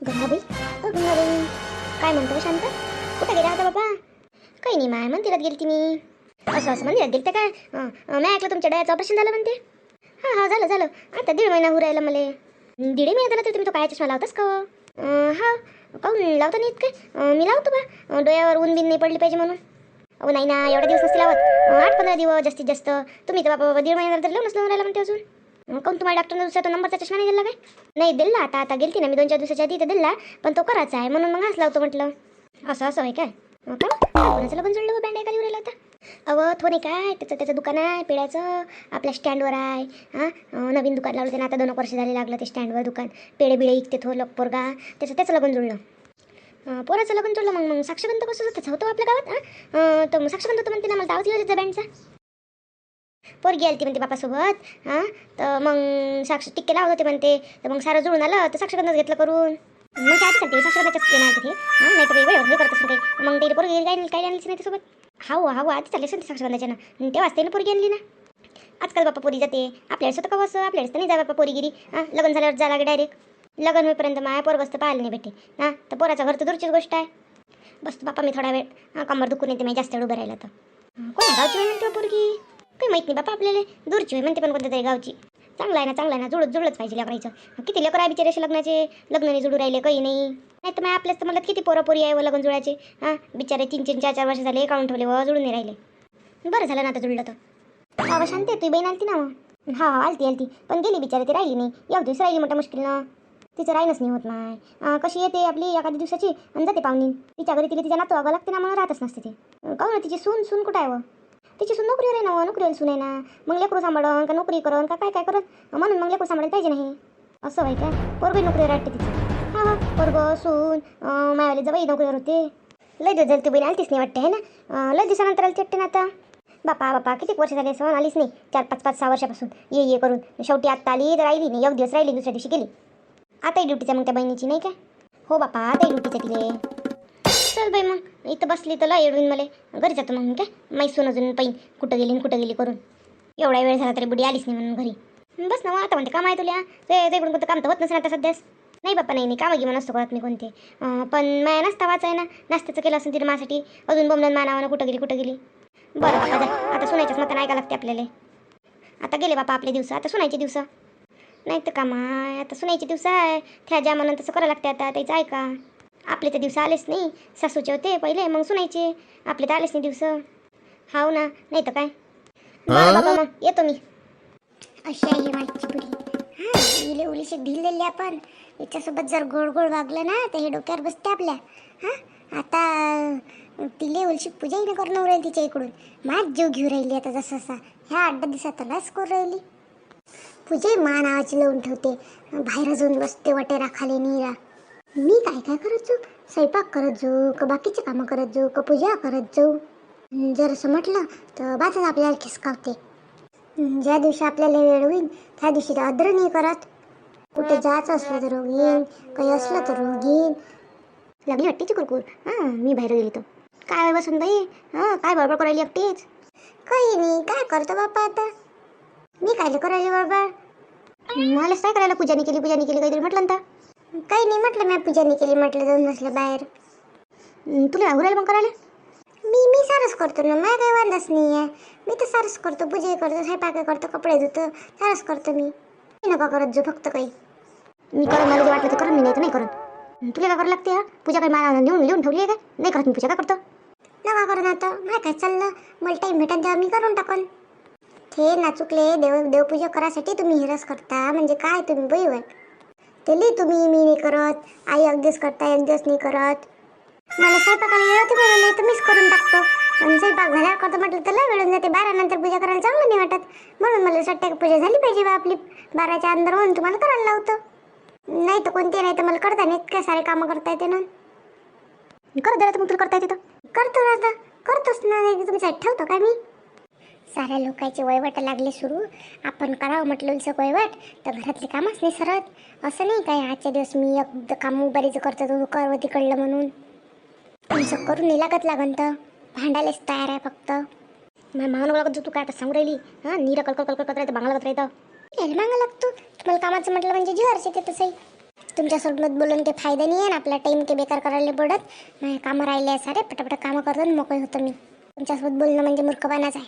गंगाबाई? अ गंगाबाई. काय म्हणतो शांत? कुठं गेला होता बाबा? काही नाही माय मंदिरात गेली ती मी. असं असं मंदिरात गेलते काय? मी ऐकलं तुमच्या डोळ्याचं ऑपरेशन झालं म्हणते? हां हां झालं झालं. आता दीड महिना होऊ राहिला मला. दीड महिना झाला तर तुम्ही तो काय चष्मा लावतास का हो? हा? काहून लावता नाहीत काय? मी लावतो बा. डोळ्यावर ऊन बिन नाही पडली पाहिजे म्हणून. अहो नाही ना एवढा दिवस नसते लावत. आठ पंधरा दिवस जास्तीत जास्त. तुम्ही तर बाबा दीड महिना तर लावूनच लावून राहिला म्हणते अजून. अं, तुम्हाला डॉक्टरने दुसऱ्या तो नंबरचा चष्मा नाही दिला काय? नाही दिला आता आता गेलती ना मी दोन चार दिवसाच्या आधी तर दिला पण तो करायचा आहे म्हणून मग हाच लावतो म्हटलं. असं असं आहे काय? कोणाचं लग्न जुळलं हो, बँड एखादी उरायला होता अव थो नाही काय त्याचं त्याचं दुकान आहे पेड्याचं आपल्या स्टँडवर आहे हां नवीन दुकान लावलं त्यानं आता दोन वर्ष झाले लागलं ते स्टँडवर दुकान. पेडे बिळे इकते थो लोक पोरगा. त्याचं त्याचं लग्न जुळलं. पोराचं लग्न जुळलं मग मग साक्षगंध कसं होतं? होतो आपल्या गावात हां तर मग साक्षगंध होतं म्हणते ना मला दावत येऊ बँडचा. पोरगी आली ती म्हणते बापासोबत हां? तर मग साक्ष टिक्के लावत होते म्हणते तर मग सारं जुळून आलं तर साक्षगंधच घेतलं करून. मग काय सांगते साक्षगंधाच्याच येणार तिथे हां? नाही तर वेळ करत असं काही. मग ते पोरगी काय काय आणलीच नाही त्यासोबत. हाव हाव आधी चालले असेल साक्षगंधाच्या ना. तेव्हाच त्याने पोरगी आणली ना. आजकाल बापा पोरी जाते. आपल्याला स्वतः कसं आपल्याला तर नाही जा बापा पोरीगिरी हां? लग्न झाल्यावर जा लागे डायरेक्ट लग्न होईपर्यंत माया पोर पाहायला नाही भेटे हां? तर पोराचा घर तर दूरचीच गोष्ट आहे. बसतो बापा मी थोडा वेळ. हां कमर दुखून येते मी जास्त वेळ उभं राहिलं तर. कोण गावची म्हणते हो पोरगी? काही माहीत नाही बापा आपल्याला. दूरची होय म्हणते पण कोणत्या तरी गावची. चांगला आहे ना चांगला आहे ना जुळत जुळलंच पाहिजे लेकरायचं किती लेकर आहे बिचारे असे लग्नाचे? लग्न नाही जुळू राहिले काही नाही. नाही तर मग आपल्याच तर मला किती पोरापोरी आहे व लग्न जुळायचे. हां बिचारे तीन तीन चार चार वर्ष झाले काढून ठेवले व जुळून नाही राहिले. बरं झालं ना आता जुळलं तर. हा शांती तुझी बहीण आलती ना मग. हा हा आलती आलती. पण गेली बिचारे ती राहिली नाही. एक दिवस राहिली मोठ्या मुश्किलनं. तिचं राहिलंच नाही होत माय. कशी येते आपली एखाद्या दिवसाची? आणि जाते पाहुणी. तिच्या घरी तिला तिच्या नातू अगं लागते ना म्हणून राहतच नसते ते. काहून तिची सून सून कुठं आहे व? तिची सून नोकरीवर आहे ना नोकरीवर सून आहे ना. मग लेकरू सांभाळून का नोकरी करून का काय काय करत म्हणून मग लेकरू सांभाळायला पाहिजे नाही. असं व्हाय काय पोरगी नोकरीवर वाटते तिची. हा हा. पोरगो सून अं, मायावाली नोकरीवर होते. लय दिवस झाले ती बहीण आलतीच नाही वाटते है ना? लय दिवसानंतर आलती वाटते ना आता? बापा बापा किती वर्ष झाले सहन आलीच नाही? चार पाच पाच सहा वर्षापासून. ये ये करून. शेवटी आत्ता आली तर राहिली नाही. एक दिवस राहिली दुसऱ्या दिवशी गेली. आताही ड्युटीचा मग त्या बहिणीची नाही काय हो बापा आताही ड्युटीचा तिले. चल बाई मग? इथं बसली तर ला मला. घरी जातो मग काय? मैसून अजून पाहिन कुठं गेली कुठं गेली करून. एवढा वेळ झाला तरी बुडी आलीच नाही म्हणून घरी. बस ना आता म्हणते काम आहे तुला. ते इकडून कोणतं काम तर होत नसेल आता सध्याच नाही बाप्पा नाही नाही. कामं मग नसतो करत मी कोणते. पण माया नाश्ता वाचा आहे ना नाश्त्याचं केलं असेल तिने माझ्यासाठी. अजून बोमलन मानावानं कुठं गेली कुठं गेली. बरं बाप्पा जा. आता सुनायच्याच मतं ऐका लागते आपल्याला. आता गेले बापा आपले दिवस. आता सुनायचे दिवस. नाही तर कामा आता सुनायचे दिवस आहे. त्या ज्या म्हणून तसं करावं लागते आता. त्याचं ऐका. आपले तर दिवस आलेच नाही. सासूचे होते पहिले मग सुनायचे आपले तर आलेच नाही दिवस. हाव ना नाही तर काय? बरं बाबा मग येतो मी. अशी आहे माझी पुरी. हां इले उलीशी ढिललेली आपण. याच्यासोबत जर गोड गोड वागलं ना तर हे डोक्यावर बसते आपल्या. हां आता तिले उलशी पूजाही न करणं उरेल तिच्या इकडून. माझ जीव घेऊ राहिली आता जसं असा ह्या आठ दिवसात लाच करू राहिली. पूजाही मा नावाची लावून ठेवते. बाहेर जाऊन बसते वटेरा खाली नीरा. मी काय काय करत जाऊ? स्वयंपाक करत जाऊ का बाकीचे कामं करत जाऊ का पूजा करत जाऊ? जर असं म्हटलं तर बाजच आपल्याला खिसकावते ज्या दिवशी आपल्याला वेळ होईल त्या दिवशी तर अद्र नाही करत. कुठे जायचं असलं तर रोग येईन काही असलं तर रोग येईन लागली वाटते कुरकुर हां मी बाहेर गेली तर काय बसून बाई हां काय बडबड करायली एकटीच? काही नाही काय करतो बाप्पा आता? मी काय करायला बाबा मलाच काय करायला पूजाने केली पूजानी केली काहीतरी म्हटलं ना काही नाही म्हटलं मी पूजाने केली म्हटलं जाऊन बसलं बाहेर. तर तुला आवरायला मग करायला? मी मी सारच करतो ना मला काही वांधाच नाही आहे. मी तर सारच करतो पूजाही करतो स्वयंपाक करतो कपडे धुतो सारच करतो मी. मी नका करत जो फक्त काही. मी करत मला जे वाटलं ते करत मी नाही तर नाही करत. तुला काय करायला लागते हा? पूजा काही मला लिहून लिहून ठेवली आहे का नाही करत मी पूजा काय करतो? नका करून आता मला काय चाललं? मला टाईम भेटेल तेव्हा मी करून टाकन. ते नाचुकले देव देवपूजा करायसाठी तुम्ही हिरस करता म्हणजे काय तुम्ही बैवय ते लई तुम्ही मी नाही करत. आई अगदीच करता एक नाही करत. मला स्वयंपाकाला वेळ होती म्हणून तुम्हीच तर मीच करून टाकतो. आणि स्वयंपाक झाल्यावर करतो म्हटलं तर लय वेळून जाते. बारा नंतर पूजा करायला चांगलं नाही वाटत. म्हणून मला असं वाटतं की पूजा झाली पाहिजे बा आपली. बाराच्या अंदर होऊन तुम्हाला करायला लावतो. नाही तर कोणते नाही तर मला करता नाही. इतके सारे कामं करता येते ना. करत द्यायला तर मग तुला करता येते तर. करतो ना आता. करतोच ना. नाही ठेवतो का मी? साऱ्या लोकांचे वयवट लागले सुरू. आपण करावं म्हटलं उलसं वयवट तर घरातले कामच नाही सरत असं नाही काय आजच्या दिवस मी एक काम बरेच करतो तू कर तिकडलं म्हणून. तुमचं करून नाही लागत लागन तर. भांडायलाच तयार आहे फक्त. माझ्या मागणं लागत तू काय आता सांगू राहिली? हां नीर कलकल कलकल करत राहतं बांगला करत राहतं. यायला मागं लागतो तुम्हाला कामाचं म्हटलं म्हणजे जीवारच येते तसंही तुमच्यासोबत बोलून ते फायदा नाही आहे ना आपला टाईम ते बेकार करायला पडत. नाही कामं राहिले सारे पटापट कामं करतात आणि मोकळे होतं मी. तुमच्यासोबत बोलणं म्हणजे मूर्खपणाच आहे.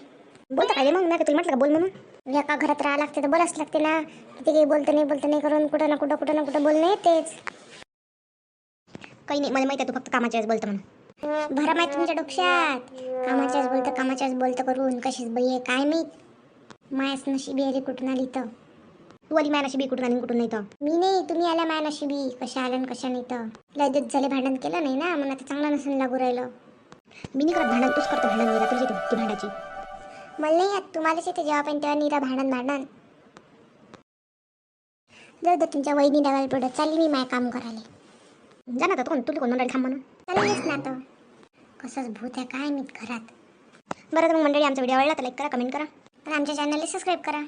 बोलता काय मग? नाही का तुला म्हटलं का बोल म्हणून? एका घरात राहा लागते तर बोलाच लागते ना. किती काही बोलतं नाही बोलतं नाही करून कुठं ना कुठं कुठं ना कुठं बोलणं येतेच. काही नाही मला माहिती आहे तू फक्त कामाच्या वेळेस बोलतं म्हणून. भरा माहिती तुमच्या डोक्यात. कामाच्याच बोलतं कामाच्याच बोलतं करून. कशीच बाई आहे काय माहीत? मायाच नशिबी आहे रे कुठून आली तर. तू आली माया बी कुठून आली कुठून नाही तर. मी नाही तुम्ही आल्या माया नशिबी. कशा आल्या आणि कशा नाही तर. लय दिवस झाले भांडण केलं नाही ना मग आता चांगलं नसून लागू राहिलं. मी नाही करत भांडण तूच करतो भांडण नाही तुझी ती भांडाची मला नाही येत. तुम्हालाच येते जेव्हा पण तेव्हा निरा भांडण भांडण. जाऊ दे तुमच्या वहिनी डबाला पडत चालली मी माय काम करायला. जा ना कोण? तुला कोण? मंडळी थांब म्हणून. चाललीच ना तो कसंच भूत आहे काय मी घरात? बरं तर मग मंडळी आमचा व्हिडिओ आवडला तर लाईक करा कमेंट करा. पण आमच्या चॅनलला सबस्क्राईब करा.